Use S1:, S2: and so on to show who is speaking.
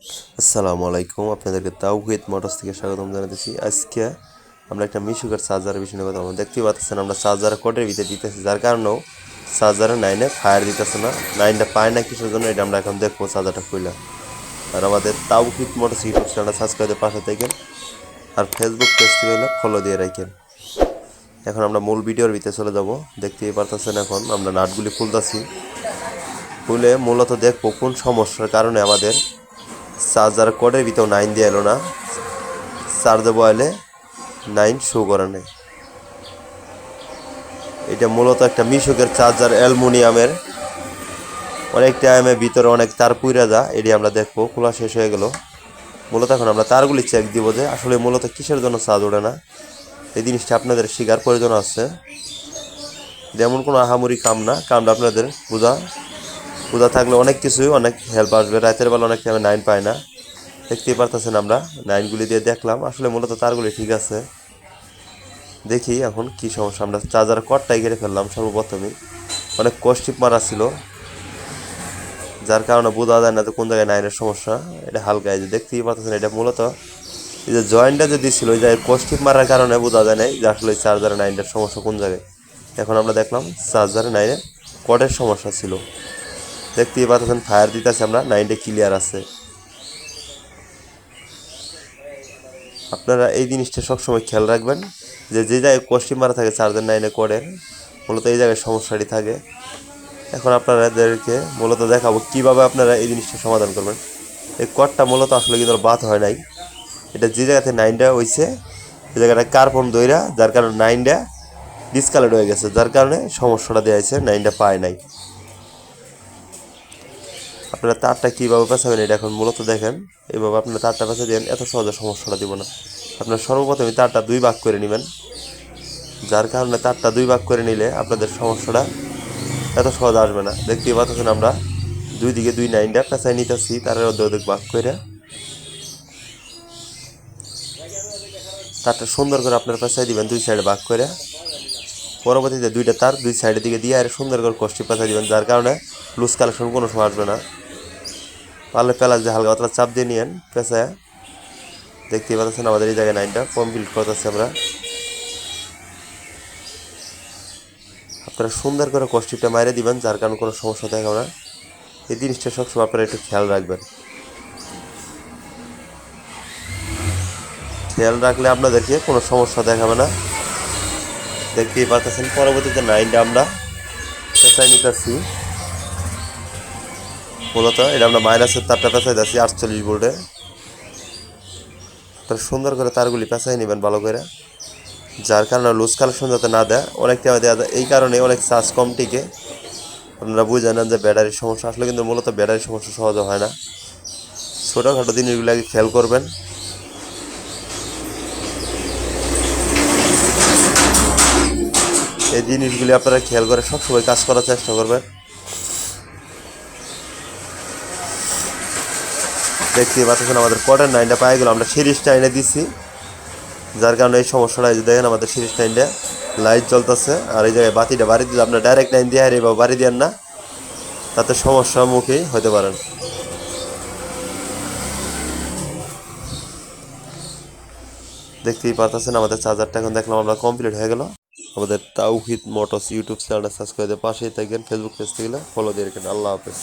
S1: আসসালামু আলাইকুম, আপনাদেরকে তাওহিদ মোটরস থেকে স্বাগতম জানাতেছি। আজকে আমরা একটা মিশুকের চার্জারের বিষয়ে কথা বলব। দেখতেই পাচ্ছেন আমরা চার্জার কোডের ভিতরে দিতেছি, যার কারণেও চার্জারে নাইনে ফায়ার দিতেছে না। নাইনটা পায় না কিসের জন্য, এটা আমরা এখন দেখব চার্জারটা খুলে আর আমাদের তাওহিদ মোটরস ইউটিউব চ্যানেলটা সাবস্ক্রাইব করে পাশে থাকেন। আর ফেসবুক পেজ থেকে হলে ফলো দিয়ে রাখেন। এখন আমরা মূল ভিডিওর ভিতরে চলে যাব। দেখতেই পারতেছেন এখন আমরা নাটগুলি খুলতেছি। খুলে মূলত দেখব কোন সমস্যার কারণে আমাদের চার্জার কোডের ভিতর নাইন দিয়ে এলো না। চার্জে বয়ালে নাইন শো করে নেই এটা মূলত একটা মিশকের চার্জার অ্যালুমিনিয়ামের। অনেক টাইমের ভিতরে অনেক তার পুইরা যা, এটি আমরা দেখব। খোলা শেষ হয়ে গেল। মূলত এখন আমরা তারগুলি চেক দিব যে আসলে মূলত কিসের জন্য চার্জ ওঠে না। এই জিনিসটা আপনাদের শিকার প্রয়োজন আছে। যেমন কোনো আহামরি কাম না, কামটা আপনাদের বোঝা পূজা থাকলে অনেক কিছুই, অনেক হেল্প আসবে। রাতের বেলা অনেক টাইমে নাইন পায় না। দেখতেই পারতেছেন আমরা। নাইনগুলি দিয়ে দেখলাম। আসলে মূলত তারগুলি ঠিক আছে। দেখি এখন কি সমস্যা। আমরা চার্জার কটটাই কেটে ফেললাম সর্বপ্রথমেই। অনেক কষ্টিপ মারা ছিল। যার কারণে বোঝা যায় না যে কোন জায়গায় নাইনের সমস্যা। এটা হালকা এই যে দেখতেই পারতেছেন, এটা মূলত এই যে জয়েন্টটা যে দিছিল ওই জায়গায় কষ্টিপ মারার কারণে বোঝা যায় নাই যে আসলে চার্জারে নাইনটার সমস্যা কোন জায়গায়। এখন আমরা দেখলাম চার্জারে নাইনের কটের সমস্যা ছিল। দেখতেই পাচ্ছেন ফায়ার দিতেছে আমরা নাইনটা ক্লিয়ার আছে। আপনারা এই জিনিসটা সবসময় খেয়াল রাখবেন, যে যে জায়গায় কষ্টি মারা থাকে চার্জার নাইনে করেন, মূলত এই জায়গায় সমস্যাটি থাকে। এখন আপনাদেরকে মূলত দেখাবো কীভাবে আপনারা এই জিনিসটা সমাধান করবেন। এই কটটা মূলত আসলে কিন্তু বাদ হয় নাই। এটা যে জায়গাতে নাইনটা হয়েছে সেই জায়গাটা কার্বন দইরা, যার কারণে নাইনটা ডিসকালেট হয়ে গেছে। যার কারণে সমস্যাটা দেওয়া হয়েছে নাইনটা পায় নাই। আপনারা তারটা কীভাবে পেঁচাবেন এটা এখন মূলত দেখেন। এইভাবে আপনারা তারটা পেঁচা দেন, এত সহজে সমস্যাটা দিব না। আপনার সর্বপ্রথমে তারটা দুই ভাগ করে নেবেন। যার কারণে তারটা দুই ভাগ করে নিলে আপনাদের সমস্যাটা এত সহজ আসবে না। দেখতেই পাচ্ছেন আমরা দুই দিকে দুই নাইনটা পেঁচাই নিতেছি তার অর্ধ অর্ধেক ভাগ করে। তারটা সুন্দর করে আপনার পেঁচাই দিবেন, দুই সাইডে ভাগ করে। পরবর্তীতে দুইটা তার দুই সাইডের দিকে দিয়ে আর সুন্দর করে কষ্টি পেঁচা দিবেন, যার কারণে লুজ কালেকশন কোনো সময় আসবে না। পারলে পেলাস যে হালকা পাতলা চাপ দিয়ে নিয়েন পেঁচায় দেখতেই পাচ্ছেন আমাদের এই জায়গায় নাইনটা কমপ্লিট করতেছি আমরা। আপনারা সুন্দর করে কষ্টিটা মাইরে দিবেন, যার কারণে কোনো সমস্যা দেখাবে না। এই জিনিসটা সবসময় আপনারা একটু খেয়াল রাখবেন। খেয়াল রাখলে আপনাদেরকে কোনো সমস্যা দেখাবে না। দেখতেই পাচ্ছেন পরবর্তীতে নাইনটা আমরা পেঁচাই নিতেছি মূলত এটা আমরা মাইনাসের তারটা পেঁচাই দিচ্ছি আটচল্লিশ ভোল্টে। তার সুন্দর করে তারগুলি পেঁচাই নেবেন ভালো করে। যার কারণে লুজ কালেকশন যাতে না দেয়, অনেক টাইমে দেওয়া যায়। এই কারণে অনেক চার্জ কম টিকে। আপনারা বুঝে নেন যে ব্যাটারির সমস্যা, আসলে কিন্তু মূলত ব্যাটারির সমস্যা সহজে হয় না। ছোটোখাটো জিনিসগুলো আগে খেয়াল করবেন। এই জিনিসগুলি আপনারা খেয়াল করে সবসময় কাজ করার চেষ্টা করবেন। দেখতে পাচ্ছেন আমাদের কটের নাইনটা পায়ে গেলো, আমরা সিরিজটা এনে দিচ্ছি যার কারণে এই সমস্যাটা এই যে দেখেন আমাদের সিরিজ নাইনটা লাইট জ্বলতেছে, আর এই জায়গায় বাতিটা বাড়ি দিলে। আপনার ডাইরেক্ট নাইন দিয়ে হারিয়ে বা বাড়ি দেন না, তাতে সমস্যার মুখে হতে পারেন। দেখতেই পারতেছেন আমাদের চার্জারটা এখন দেখলাম আমরা কমপ্লিট হয়ে গেল। আমাদের তাওহিদ মোটরস ইউটিউব চ্যানেলটা সাবস্ক্রাইবের পাশেই থাকবেন ফেসবুক পেজ থেকে ফলো দিয়ে রাখেন। আল্লাহ হাফেজ।